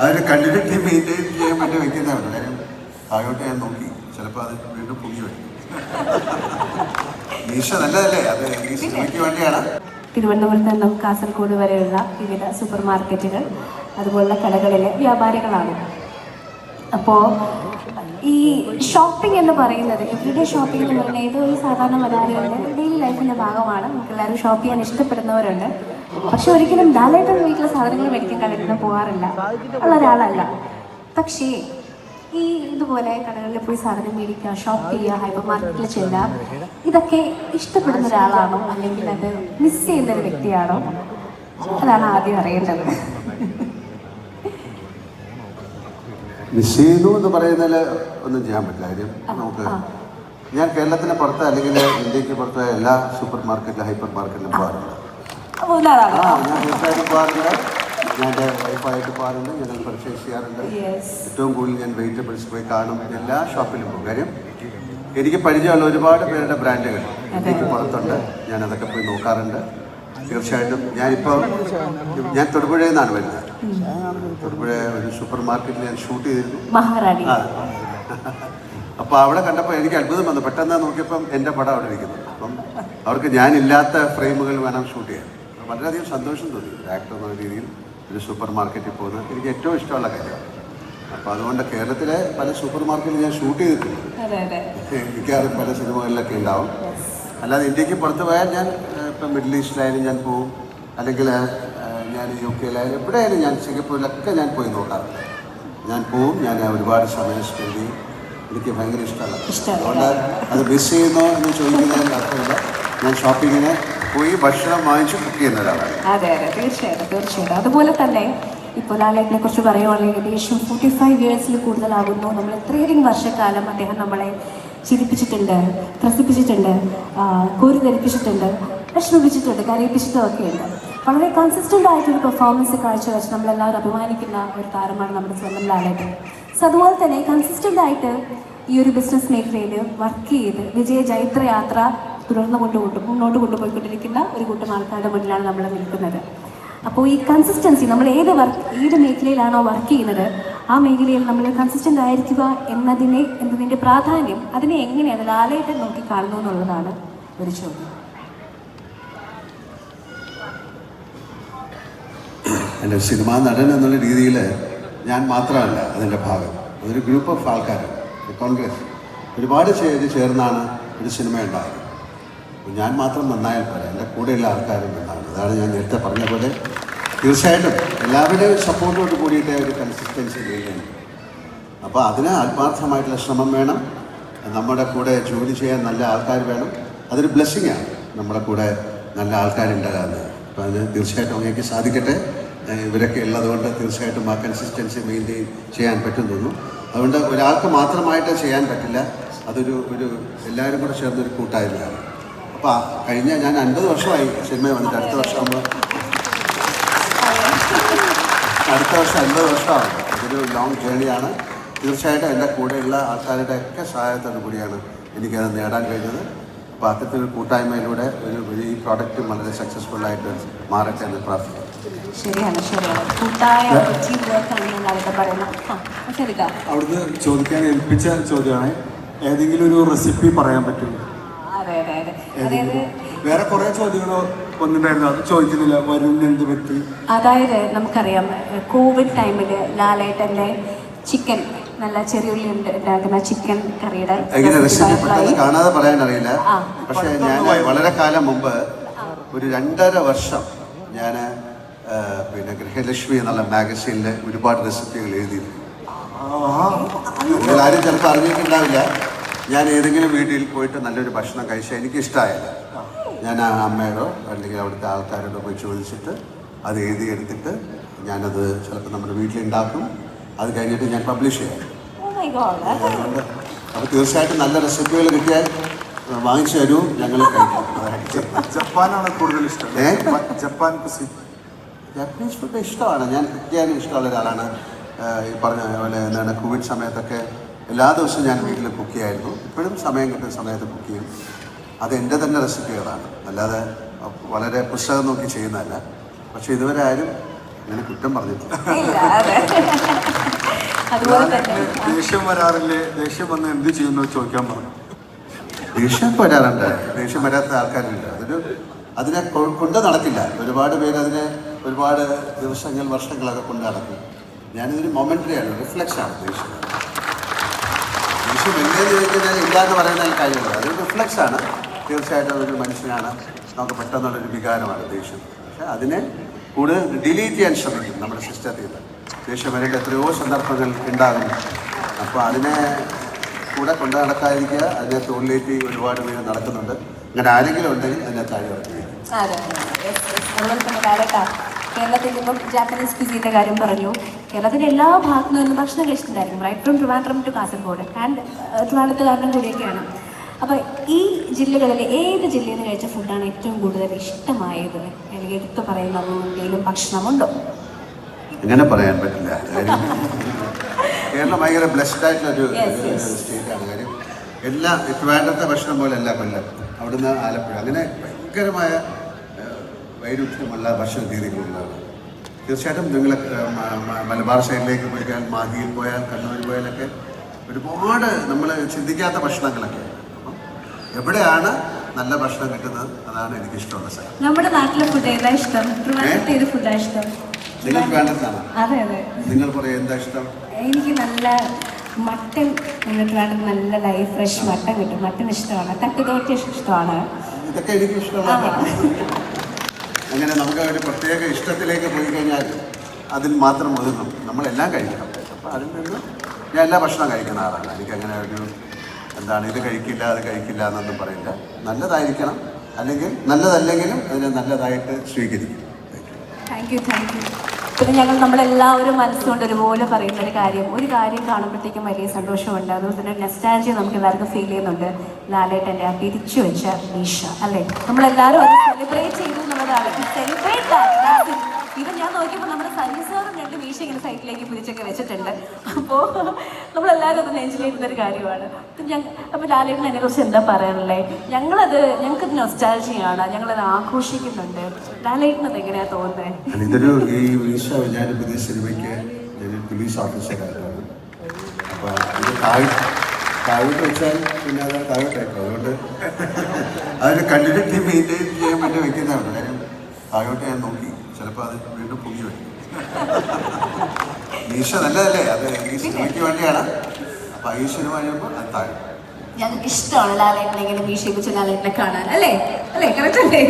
അതൊരു continuity maintain ചെയ്യാൻ പറ്റിയ വെക്കുന്നതാണ്. കാര്യം താഴോട്ട് ഞാൻ നോക്കി. ചിലപ്പോൾ അത് വീണ്ടും പൊങ്ങി വരും. മീശ നല്ലതല്ലേ? അത് ഈ സിനിമയ്ക്ക് വേണ്ടിയാണ്. തിരുവനന്തപുരത്ത് നിന്നും കാസർഗോഡ് വരെയുള്ള വിവിധ സൂപ്പർ മാർക്കറ്റുകൾ അതുപോലുള്ള കടകളിലെ വ്യാപാരികളാണ്. അപ്പോൾ ഈ ഷോപ്പിംഗ് എന്ന് പറയുന്നത് എവറിഡേ ഷോപ്പിംഗ് എന്ന് പറയുന്നത് ഏതോ ഒരു സാധാരണ മലയാളികളുടെ ഡെയിലി ലൈഫിന്റെ ഭാഗമാണ്. നമുക്ക് എല്ലാവരും ഷോപ്പ് ചെയ്യാൻ ഇഷ്ടപ്പെടുന്നവരുണ്ട്. പക്ഷെ ഒരിക്കലും ലാലേട്ടൻ വീട്ടിലെ സാധനങ്ങൾ മേടിക്കാൻ കടലിൽ പോകാറില്ല ഉള്ള ഒരാളല്ല. പക്ഷേ ഈ ഇതുപോലെ കടകളിൽ പോയി സാധനം മേടിക്കുക ഷോപ്പ് ചെയ്യുക ഹൈപ്പർ മാർക്കറ്റിൽ ചെല്ലുക ഇതൊക്കെ ഇഷ്ടപ്പെടുന്ന ഒരാളാണോ? അല്ലെങ്കിൽ അത് മിസ് ചെയ്യുന്ന ഒരു വ്യക്തിയാണോ? അതാണ് ആദ്യം അറിയേണ്ടത്. മിസ് ചെയ്യുന്നു എന്ന് പറയുന്നതിൽ ഒന്നും ചെയ്യാൻ പറ്റില്ല. കാര്യം നമുക്ക് ഞാൻ കേരളത്തിന് പുറത്ത് അല്ലെങ്കിൽ ഇന്ത്യയ്ക്ക് പുറത്ത് എല്ലാ സൂപ്പർ മാർക്കറ്റിലും ഹൈപ്പർ മാർക്കറ്റിലും പോകാറുണ്ട്. ഞാൻ തീർച്ചയായിട്ടും പോകാറുണ്ട് ഞാൻ എന്റെ വൈഫായിട്ട് പോകാറുണ്ട് ഞങ്ങൾ പർച്ചേസ് ചെയ്യാറുണ്ട്. യെസ് ഏറ്റവും കൂടുതൽ ഞാൻ വെജിറ്റബിൾസ് പോയി കാണും. എല്ലാ ഷോപ്പിലും പോകും. കാര്യം എനിക്ക് പരിചയമുള്ള ഒരുപാട് പേരുടെ ബ്രാൻഡുകൾ എനിക്ക് പുറത്തുണ്ട്. ഞാൻ അതൊക്കെ പോയി നോക്കാറുണ്ട്. തീർച്ചയായിട്ടും ഞാനിപ്പോൾ ഞാൻ തൊടുപുഴയിൽ നിന്നാണ് വരുന്നത്. തൊടുപുഴ ഒരു സൂപ്പർ മാർക്കറ്റിൽ ഞാൻ ഷൂട്ട് ചെയ്തിരുന്നു. അപ്പോൾ അവിടെ കണ്ടപ്പോൾ എനിക്ക് അത്ഭുതം വന്നു. പെട്ടെന്ന് നോക്കിയപ്പം എന്റെ പടം അവിടെ ഇരിക്കുന്നു. അപ്പം അവർക്ക് ഞാനില്ലാത്ത ഫ്രെയിമുകൾ വേണം ഷൂട്ട് ചെയ്യാൻ. വളരെയധികം സന്തോഷം തോന്നി. ഒരു ആക്ടർ എന്ന രീതിയിൽ ഒരു സൂപ്പർ മാർക്കറ്റിൽ പോകുന്നത് എനിക്ക് ഏറ്റവും ഇഷ്ടമുള്ള കാര്യമാണ്. അപ്പോൾ അതുകൊണ്ട് കേരളത്തിലെ പല സൂപ്പർ മാർക്കറ്റിൽ ഞാൻ ഷൂട്ട് ചെയ്തിട്ടുണ്ട്. മിക്കവാറും പല സിനിമകളിലൊക്കെ ഉണ്ടാവും. അല്ലാതെ ഇന്ത്യയ്ക്ക് പുറത്ത് പോയാൽ ഞാൻ ഇപ്പം മിഡിൽ ഈസ്റ്റിലായാലും ഞാൻ പോവും. അല്ലെങ്കിൽ ഞാൻ യു കെയിലായാലും എവിടെയായാലും ഞാൻ സിംഗപ്പൂരിലൊക്കെ ഞാൻ പോയി നോക്കാറുണ്ട് ഞാൻ പോവും ഞാൻ ഒരുപാട് സമയം സ്പെൻഡ് ചെയ്യും. എനിക്ക് ഭയങ്കര ഇഷ്ടമല്ല. അതുകൊണ്ട് അത് മിസ് ചെയ്യുന്നോ എന്ന് ചോദിക്കുന്നതിന് അർത്ഥമില്ല. ഞാൻ ഷോപ്പിങ്ങിന് പോയി ഭക്ഷണം വാങ്ങിച്ച് കുക്ക് ചെയ്യുന്ന ഒരാളാണ്. അതെ അതെ തീർച്ചയായിട്ടും അതുപോലെ തന്നെ ഇപ്പോൾ ലാലേട്ടിനെ കുറിച്ച് പറയുവാണെങ്കിൽ ഏകദേശം ഫോർട്ടി ഫൈവ് ഇയേഴ്സിൽ കൂടുതലാകുന്നു. നമ്മൾ ഇത്രയധികം വർഷക്കാലം അദ്ദേഹം നമ്മളെ ചിരിപ്പിച്ചിട്ടുണ്ട് ത്രസിപ്പിച്ചിട്ടുണ്ട് കോരി ധരിപ്പിച്ചിട്ടുണ്ട് വിഷമിപ്പിച്ചിട്ടുണ്ട് കരയിപ്പിച്ചിട്ടും ഒക്കെയുണ്ട് വളരെ കൺസിസ്റ്റന്റ് ആയിട്ടൊരു പെർഫോമൻസ് കാഴ്ചവെച്ച് നമ്മളെല്ലാവരും അഭിമാനിക്കുന്ന ഒരു താരമാണ് നമ്മുടെ സ്വന്തം ലാലേട്ടൻ. സോ അതുപോലെ തന്നെ കൺസിസ്റ്റന്റ് ആയിട്ട് ഈ ഒരു ബിസിനസ് മേഖലയിൽ വർക്ക് ചെയ്ത് വിജയ ജൈത്രയാത്ര തുടർന്ന് കൊണ്ടുകൊണ്ട് മുന്നോട്ട് കൊണ്ടുപോയിക്കൊണ്ടിരിക്കുന്ന ഒരു കൂട്ടം ആൾക്കാരുടെ മുന്നിലാണ് നമ്മൾ നിൽക്കുന്നത്. അപ്പോൾ ഈ കൺസിസ്റ്റൻസി നമ്മൾ ഏത് വർക്ക് ഏത് മേഖലയിലാണോ വർക്ക് ചെയ്യുന്നത് ആ മേഖലയിൽ നമ്മൾ കൺസിസ്റ്റന്റ് ആയിരിക്കുക എന്നതിനെ എന്നതിന്റെ പ്രാധാന്യം അതിനെ എങ്ങനെയാണ് ലാലേട്ടൻ നോക്കി കാണുന്നു എന്നുള്ളതാണ് ഒരു ചോദ്യം. എന്റെ സിനിമാ നടൻ എന്നുള്ള രീതിയിൽ ഞാൻ മാത്രമല്ല അതിന്റെ ഭാഗം. അതൊരു ഗ്രൂപ്പ് ഓഫ് ആൾക്കാരാണ് കോൺഗ്രസ് ഒരുപാട് ചേർന്നാണ് ഒരു സിനിമ ഉണ്ടായത്. ഞാൻ മാത്രം നന്നായാൽ പോരാ. എന്റെ കൂടെയുള്ള ആൾക്കാരും നന്നാണ് അതാണ് ഞാൻ നേരത്തെ പറഞ്ഞ പോലെ. തീർച്ചയായിട്ടും എല്ലാവരുടെയും സപ്പോർട്ടോട് കൂടിയിട്ടേ ഒരു കൺസിസ്റ്റൻസി മെയിന്റെയിൻ അപ്പോൾ അതിന് ആത്മാർത്ഥമായിട്ടുള്ള ശ്രമം വേണം. നമ്മുടെ കൂടെ ജോലി ചെയ്യാൻ നല്ല ആൾക്കാർ വേണം. അതൊരു ബ്ലെസ്സിങ് ആണ്. നമ്മുടെ കൂടെ നല്ല ആൾക്കാരുണ്ടാകാന്ന് അപ്പോൾ അതിന് തീർച്ചയായിട്ടും അങ്ങേക്ക് സാധിക്കട്ടെ. ഇവരൊക്കെ ഉള്ളതുകൊണ്ട് തീർച്ചയായിട്ടും ആ കൺസിസ്റ്റൻസി മെയിന്റെയിൻ ചെയ്യാൻ പറ്റും തോന്നും. അതുകൊണ്ട് ഒരാൾക്ക് മാത്രമായിട്ട് ചെയ്യാൻ പറ്റില്ല. അതൊരു ഒരു എല്ലാവരും കൂടെ ചേർന്നൊരു കൂട്ടായ്മയാണ്. അപ്പോൾ കഴിഞ്ഞ ഞാൻ അൻപത് വർഷമായി സിനിമ വന്നിട്ട് അടുത്ത വർഷമാകുമ്പോൾ അടുത്ത വർഷം അൻപത് വർഷമാണ് ഇതൊരു ലോങ് ജേണിയാണ് തീർച്ചയായിട്ടും എന്റെ കൂടെയുള്ള ആൾക്കാരുടെ ഒക്കെ സഹായത്തോടു കൂടിയാണ് എനിക്കത് നേടാൻ കഴിഞ്ഞത്. അപ്പോൾ അത്തരത്തിലൊരു കൂട്ടായ്മയിലൂടെ ഒരു ഒരു ഈ പ്രോഡക്റ്റ് വളരെ സക്സസ്ഫുൾ ആയിട്ട് മാറട്ടെ എന്ന് പ്രാർത്ഥിക്കുന്നു. ശരിയാണ് ശരിയാണ്. കൂട്ടായ അവിടുന്ന് ചോദിക്കാൻ ഏൽപ്പിച്ച ചോദ്യമാണ് ഏതെങ്കിലും ഒരു റെസിപ്പി പറയാൻ പറ്റുമോ? അതെ അതെ അതെ അതായത് വേറെ കുറേ ചോദ്യങ്ങളോ വന്നിട്ടുണ്ടായിരുന്നു? അത് ചോദിക്കുന്നില്ല പറ്റി? അതായത് നമുക്കറിയാം കോവിഡ് ടൈമിൽ ലാലേട്ടന്റെ ചിക്കൻ നല്ല ചെറിയുള്ളി ഉണ്ട് ഉണ്ടാക്കുന്ന ചിക്കൻ കറിയുടെ. കാണാതെ പറയാൻ അറിയില്ല. പക്ഷേ ഞാൻ വളരെ കാലം മുമ്പ് ഒരു രണ്ടര വർഷം ഞാൻ പിന്നെ ഗൃഹലക്ഷ്മി എന്നുള്ള മാഗസീനിൽ ഒരുപാട് റെസിപ്പികൾ എഴുതിയിരുന്നു. ആരും ചിലപ്പോൾ അറിഞ്ഞിട്ടുണ്ടാവില്ല. ഞാൻ ഏതെങ്കിലും വീട്ടിൽ പോയിട്ട് നല്ലൊരു ഭക്ഷണം കഴിച്ചാൽ എനിക്ക് ഇഷ്ടമായില്ല ഞാൻ ആ അമ്മയോടോ അല്ലെങ്കിൽ അവിടുത്തെ ആൾക്കാരോടോ പോയി ചോദിച്ചിട്ട് അത് എഴുതിയെടുത്തിട്ട് ഞാനത് ചിലപ്പോൾ നമ്മുടെ വീട്ടിലുണ്ടാക്കും. അത് കഴിഞ്ഞിട്ട് ഞാൻ പബ്ലിഷ് ചെയ്യാം. Oh. അതുകൊണ്ട് അപ്പോൾ തീർച്ചയായിട്ടും നല്ല റെസിപ്പികൾ കിട്ടിയാൽ വാങ്ങിച്ചു തരൂ. ഞങ്ങൾ ജപ്പാനാണ് കൂടുതൽ ഇഷ്ടം. ജപ്പാൻ കുസി ജാപ്പനീസ് ഫുഡ് ഇഷ്ടമാണ്. ഞാൻ കിട്ടിയാലും ഇഷ്ടമുള്ള ഒരാളാണ്. ഈ പറഞ്ഞ പോലെ എന്താണ് കോവിഡ് സമയത്തൊക്കെ എല്ലാ ദിവസവും ഞാൻ വീട്ടിൽ കുക്ക് ചെയ്യായിരുന്നു. ഇപ്പോഴും സമയം കിട്ടുന്ന സമയത്ത് കുക്ക് ചെയ്യും. അത് എന്റെ തന്നെ റെസിപ്പികളാണ്. അല്ലാതെ വളരെ പുസ്തകം നോക്കി ചെയ്യുന്നതല്ല. പക്ഷെ ഇതുവരെ ആരും അങ്ങനെ കുറ്റം പറഞ്ഞിട്ടില്ല. ഇല്ല അതുപോലെ തന്നെ. ദേഷ്യം വരാറില്ലേ? ദേഷ്യം വന്ന് എന്ത് ചെയ്യുന്നു ചോദിക്കാൻ പറഞ്ഞു. ദേഷ്യം വരാറുണ്ട്. ദേഷ്യം വരാത്ത ആൾക്കാരുണ്ട്. അതൊരു അതിനെ കൊണ്ട് നടക്കില്ല. ഒരുപാട് പേര് അതിനെ ഒരുപാട് ദിവസങ്ങൾ വർഷങ്ങളൊക്കെ കൊണ്ട് നടക്കും. ഞാനിതൊരു മൊമെന്ററി ആണ് റിഫ്ലക്സ് ആണ് ദേഷ്യം. ദേഷ്യം എങ്ങനെയെന്ന് ചോദിച്ചാൽ ഇല്ല എന്ന് പറയുന്ന കാര്യമില്ല അതൊരു റിഫ്ലക്സ് ആണ്. തീർച്ചയായിട്ടും അതൊരു മനുഷ്യനാണ്. നമുക്ക് പെട്ടെന്നുള്ളൊരു വികാരമാണ് ദേഷ്യം പക്ഷേ അതിനെ കൂടുതൽ ഡിലീറ്റ് ചെയ്യാൻ ശ്രമിക്കും നമ്മുടെ സിസ്റ്റത്തിൽ നിന്ന്. ദേഷ്യം വരേണ്ട എത്രയോ സന്ദർഭങ്ങൾ ഉണ്ടാകുന്നു അപ്പോൾ അതിനെ കൂടെ കൊണ്ടു നടക്കാതിരിക്കുക അതിനെ തോളിലേറ്റി ഒരുപാട് പേര് നടക്കുന്നുണ്ട്. അങ്ങനെ ആരെങ്കിലും ഉണ്ടെങ്കിൽ അതിനെ താഴെ ഇറക്കുക കേരളത്തിൽ നിന്നും ജാപ്പനീസ് ക്വിസീന്റെ കാര്യം പറഞ്ഞു. കേരളത്തിന്റെ എല്ലാ ഭാഗത്തു നിന്നും ഭക്ഷണം കഴിച്ചിട്ടുണ്ടായിരിക്കും. Right from Trivandrum to Kasaragod and ട്രിവാൻഡ്രത്തുകാരനും കൂടിയൊക്കെയാണ്. അപ്പോൾ ഈ ജില്ലകളിൽ ഏത് ജില്ലയിൽ നിന്ന് കഴിച്ച ഫുഡാണ് ഏറ്റവും കൂടുതൽ ഇഷ്ടമായത്? അല്ലെങ്കിൽ എടുത്തു പറയുന്ന എന്തെങ്കിലും ഭക്ഷണമുണ്ടോ? അങ്ങനെ പറയാൻ പറ്റില്ല. കേരളം ഭയങ്കര ബ്ലെസ്ഡ് ആയിട്ടുള്ള ഒരു. സ്റ്റേറ്റാണ് കാര്യം എല്ലാ ട്രിവാൻഡ്രത്തെ ഭക്ഷണം പോലെ എല്ലാം കൊല്ലം. അവിടുന്ന് ആലപ്പുഴ. അങ്ങനെ ഭയങ്കരമായ വൈരുദ്ധ്യമുള്ള ഭക്ഷണ രീതികളുള്ളതാണ് തീർച്ചയായിട്ടും നിങ്ങൾ മലബാർ സൈഡിലേക്ക് പോയാൽ മാഹിയിൽ പോയാൽ കണ്ണൂരിൽ പോയാലൊക്കെ ഒരുപാട് നമ്മൾ ചിന്തിക്കാത്ത ഭക്ഷണങ്ങളൊക്കെ. എവിടെയാണ് നല്ല ഭക്ഷണം കിട്ടുന്നത്? അതാണ് എനിക്കിഷ്ടമുള്ള സ്ഥലം നമ്മുടെ നാട്ടിലെ ഫുഡ് ഏതാ ഇഷ്ടം? നിങ്ങൾക്ക് വേണ്ടതാണ് ഇഷ്ടം? നിങ്ങൾ പറയാം അതെ അതെ. നിങ്ങൾ പറയും എന്താ ഇഷ്ടം? എനിക്ക് നല്ല മട്ടൻ എന്നിട്ടാണ് നല്ല ലൈഫ് ഫ്രഷ് മട്ടൻ കിട്ടും. മട്ടൻ ഇഷ്ടമാണ്. തട്ടുതോറ്റ ഇഷ്ടമാണ്. ഇതൊക്കെ എനിക്ക് ഇഷ്ടമുള്ളതാണ് അങ്ങനെ നമുക്ക് ഒരു പ്രത്യേക ഇഷ്ടത്തിലേക്ക് പോയി കഴിഞ്ഞാൽ അതിൽ മാത്രം ഒതുങ്ങും. നമ്മളെല്ലാം കഴിക്കണം. അപ്പോൾ അതിൽ നിന്ന് ഞാൻ എല്ലാ ഭക്ഷണം കഴിക്കുന്ന ആളാണ്. എനിക്കങ്ങനെ ഒരു എന്താണ് ഇത് കഴിക്കില്ല അത് കഴിക്കില്ല എന്നൊന്നും പറയില്ല. നല്ലതായിരിക്കണം. അല്ലെങ്കിൽ നല്ലതല്ലെങ്കിലും അതിനെ നല്ലതായിട്ട് സ്വീകരിക്കും. താങ്ക് യു താങ്ക് യു പിന്നെ ഞങ്ങൾ നമ്മളെല്ലാവരും മനസ്സുകൊണ്ട് ഒരുപോലെ പറയുന്ന ഒരു കാര്യം. ഒരു കാര്യം കാണുമ്പോഴത്തേക്കും വലിയ സന്തോഷമുണ്ട്. അതുപോലെ തന്നെ നെസ്റ്റാജി നമുക്ക് എല്ലാവർക്കും ഫീൽ ചെയ്യുന്നുണ്ട്. ലാലേട്ടന്റെ ആ തിരിച്ചു വെച്ച മീഷ അല്ലേ? നമ്മളെല്ലാവരും അത് സെലിബ്രേറ്റ് ചെയ്തു ഇത് ഞാൻ നോക്കിയപ്പോൾ നമ്മുടെ സരീസാറും രണ്ട് മീശ ഇങ്ങനെ സൈഡിലേക്ക് പിടിച്ചൊക്കെ വെച്ചിട്ടുണ്ട്. അപ്പോൾ നമ്മളെല്ലാവരും അത് നെഞ്ചിലിരുന്നൊരു കാര്യമാണ്. ഞങ്ങൾ അപ്പോൾ ലാലേട്ടൻ അതിനെക്കുറിച്ച് കുറിച്ച് എന്താ പറയാനുള്ളത് ഞങ്ങളത് ഞങ്ങൾക്കത് നൊസ്റ്റാൾജിയാണ് ഞങ്ങളത് ആഘോഷിക്കുന്നുണ്ട്. ലാലേട്ടനത് എങ്ങനെയാണ് തോന്നുന്നത് ഈ വീശ ഞാൻ പുതിയ സിനിമയ്ക്ക് പോലീസ് ഓഫീസറായിട്ടാണ് അപ്പോൾ താഴോട്ട് വെച്ചാൽ പിന്നെ അത് താഴോട്ടേക്കും അതുകൊണ്ട് അതൊരു കണ്ടിന്യൂറ്റി മെയിന്റെയിൻ ചെയ്യാൻ വേണ്ടി വെക്കുന്നതാണ്. കാര്യം താഴോട്ട് ഞാൻ നോക്കി. ചിലപ്പോൾ അത് വീണ്ടും പൊങ്ങി വരും. ഈശ നല്ലതല്ലേ? അത് ഈ സിനിമയ്ക്ക് വേണ്ടിയാണ്. അപ്പോൾ ഈശ്വരം കഴിയുമ്പോൾ അത് താഴെ. ഞങ്ങൾക്ക് ഇഷ്ടമാണ് ലാലേട്ടനെ ഇങ്ങനെ കുറിച്ച് ലാലേട്ടനെ കാണാൻ. അല്ലേ? അല്ലേ? കറക്റ്റ് അല്ലേ